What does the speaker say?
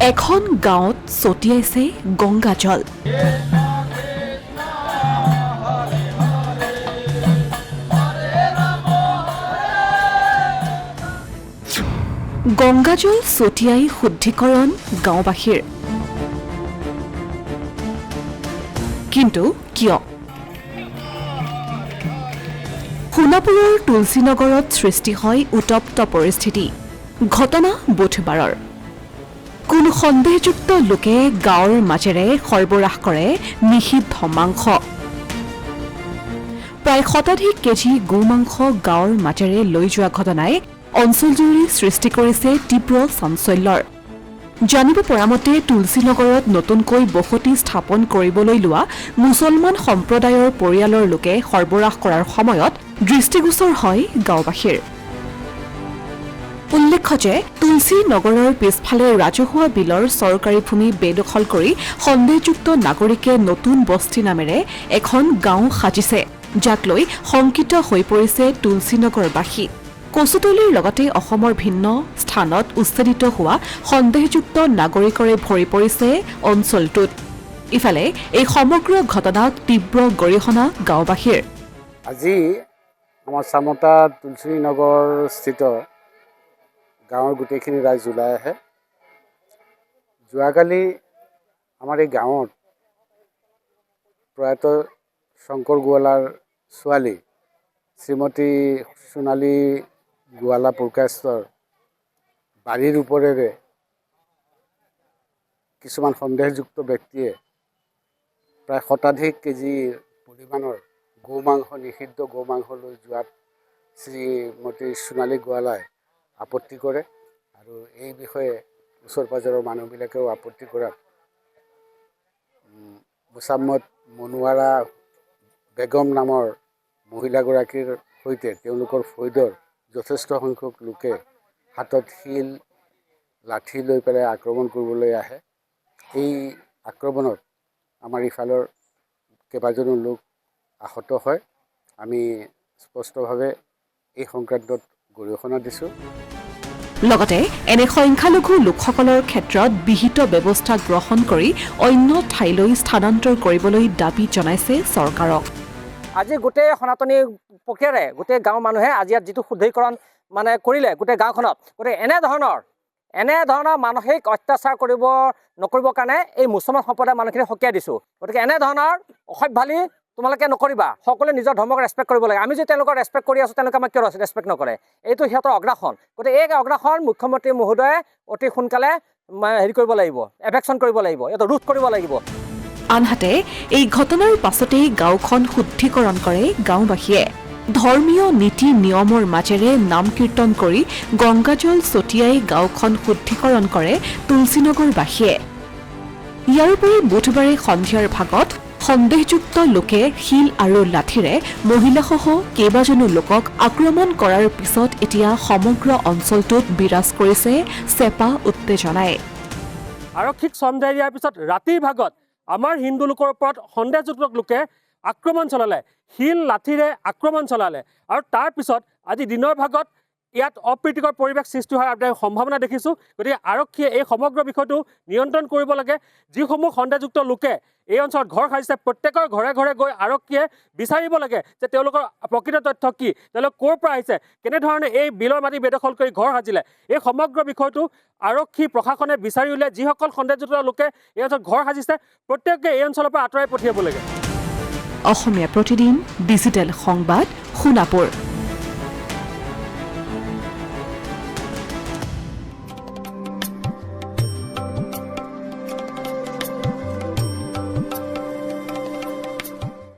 এখন গাঁৱত ছটিয়াইছে গংগা জল। গংগাজল ছটিয়াই শুদ্ধিকৰণ গাঁওবাসীৰ। কিন্তু কিয়? সোণাপুৰৰ তুলসীনগৰত সৃষ্টি হয় উত্তপ্ত পৰিস্থিতি। ঘটনা বুধবাৰৰ। কোনো সন্দেহযুক্ত লোকে গাঁৱৰ মাজেৰে সৰবৰাহ কৰে নিষিদ্ধ মাংস। প্ৰায় শতাধিক কেজি গোমাংস গাঁৱৰ মাজেৰে লৈ যোৱা ঘটনাই অঞ্চলজুৰি সৃষ্টি কৰিছে তীব্ৰ চাঞ্চল্যৰ। জানিব পৰা মতে তুলসীনগৰত নতুনকৈ বসতি স্থাপন কৰিবলৈ লোৱা মুছলমান সম্প্ৰদায়ৰ পৰিয়ালৰ লোকে সৰবৰাহ কৰাৰ সময়ত দৃষ্টিগোচৰ হয় গাঁওবাসীৰ। উল্লেখ্য যে তুলসী নগৰৰ পিছফালে ৰাজহুৱা বিলৰ চৰকাৰী ভূমি বেদখল কৰি সন্দেহযুক্ত নাগৰিকে নতুন বস্তি নামেৰে এখন গাঁও সাজিছে যাক লৈ শংকিত হৈ পৰিছে তুলসীনগৰবাসী কচুতলিৰ লগতে অসমৰ ভিন্ন স্থানত উচ্ছেদিত হোৱা সন্দেহযুক্ত নাগৰিকৰে ভৰি পৰিছে অঞ্চলটোত। ইফালে এই সমগ্ৰ ঘটনাক তীব্ৰ গৰিহণা গাঁওবাসীৰ। আজি আমাৰ চামতা তুলসী নগৰ স্থিত গাঁৱৰ গোটেইখিনি ৰাইজ ওলাই আহে। যোৱাকালি আমাৰ এই গাঁৱত প্ৰয়াত শংকৰ গোৱালাৰ ছোৱালী, শ্ৰীমতী সোণালী গোৱালা পুৰকাষ্টৰ বাৰীৰ ওপৰেৰে কিছুমান সন্দেহযুক্ত ব্যক্তিয়ে প্ৰায় শতাধিক কেজিৰ পৰিমাণৰ গৌমাংস, নিষিদ্ধ গৌমাংস লৈ যোৱাত শ্ৰীমতী সোণালী গোৱালাই আপত্তি কৰে আৰু এই বিষয়ে ওচৰ পাজৰৰ মানুহবিলাকেও আপত্তি কৰাত উম, মোচাম্মদ মনোৱাৰা বেগম নামৰ মহিলাগৰাকীৰ সৈতে তেওঁলোকৰ ফৈদৰ যথেষ্ট সংখ্যক লোকে হাতত শিল লাঠি লৈ পেলাই আক্ৰমণ কৰিবলৈ আহে। এই আক্ৰমণত আমাৰ ইফালৰ কেইবাজনো লোক আহত হয়। আমি স্পষ্টভাৱে এই সংক্ৰান্তত গৰিহণা দিছোঁ। লগতে এনে সংখ্যালঘু লোকসকলৰ ক্ষেত্ৰত বিহিত ব্যৱস্থা গ্ৰহণ কৰি অন্য ঠাইলৈ স্থানান্তৰ কৰিবলৈ দাবী জনাইছে চৰকাৰক। আজি গোটেই সনাতনী প্ৰক্ৰিয়াৰে গোটেই গাঁৱৰ মানুহে আজি ইয়াত যিটো শুদ্ধিকৰণ মানে কৰিলে গোটেই গাঁওখনত গতিকে এনেধৰণৰ এনেধৰণৰ মানসিক অত্যাচাৰ কৰিব নকৰিবৰ কাৰণে এই মুছলমান সম্প্ৰদায়ৰ মানুহখিনি সকীয়াই দিছোঁ। গতিকে এনেধৰণৰ অসভ্যালি তোমালোকে নকৰিবা। সকলোৱে নিজৰ ধৰ্মক ৰেচপেক্ট কৰিব লাগে। আমি যদি তেওঁলোকক ৰেচপেক্ট কৰি আছোঁ তেওঁলোকে আমাক কিয় ৰেচপেক্ট নকৰে? এইটো সিহঁতৰ অগ্ৰাসন। গতিকে এই অগ্ৰাসন মুখ্যমন্ত্ৰী মহোদয়ে অতি সোনকালে হেৰি কৰিব লাগিব এভেকশ্যন কৰিব লাগিব এইটো ৰোধ কৰিব লাগিব। আনহাতে এই ঘটনাৰ পাছতেই গাঁওখন শুদ্ধিকৰণ কৰে গাঁওবাসীয়ে। ধৰ্মীয় নীতি নিয়মৰ মাজেৰে নাম কীৰ্তন কৰি গংগাজল ছটিয়াই গাঁওখন শুদ্ধিকৰণ কৰে তুলসীনগৰবাসীয়ে। ইয়াৰোপৰি বুধবাৰে সন্ধিয়াৰ ভাগত সন্দেহযুক্ত লোকে শিল আৰু লাঠিৰে মহিলাসহ কেইবাজনো লোকক আক্ৰমণ কৰাৰ পিছত এতিয়া সমগ্ৰ অঞ্চলটোত বিৰাজ কৰিছে চেপা উত্তেজনাই। আৰক্ষীক সন্দেহ দিয়াৰ পিছত ৰাতিৰ ভাগত আমাৰ হিন্দু লোকৰ ওপৰত সন্দেহযুক্ত লোকে আক্ৰমণ চলালে শিল লাঠিৰে আক্ৰমণ চলালে। আৰু তাৰপিছত আজি দিনৰ ভাগত ইয়াত অপ্ৰীতিকৰ পৰিৱেশ সৃষ্টি হোৱাৰ আমি সম্ভাৱনা দেখিছোঁ। গতিকে আৰক্ষীয়ে এই সমগ্ৰ বিষয়টো নিয়ন্ত্ৰণ কৰিব লাগে। যিসমূহ সন্দেহযুক্ত লোকে এই অঞ্চলত ঘৰ সাজিছে প্ৰত্যেকৰ ঘৰে ঘৰে গৈ আৰক্ষীয়ে বিচাৰিব লাগে যে তেওঁলোকৰ প্ৰকৃত তথ্য কি তেওঁলোক ক'ৰ পৰা আহিছে কেনেধৰণে এই বিলৰ মাটি বেদখল কৰি ঘৰ সাজিলে। এই সমগ্ৰ বিষয়টো আৰক্ষী প্ৰশাসনে বিচাৰি উলিয়াই যিসকল সন্দেহযুক্ত লোকে এই অঞ্চলত ঘৰ সাজিছে প্ৰত্যেককে এই অঞ্চলৰ পৰা আঁতৰাই পঠিয়াব লাগে। অসমীয়া প্ৰতিদিন ডিজিটেল সংবাদ সোণাপুৰ।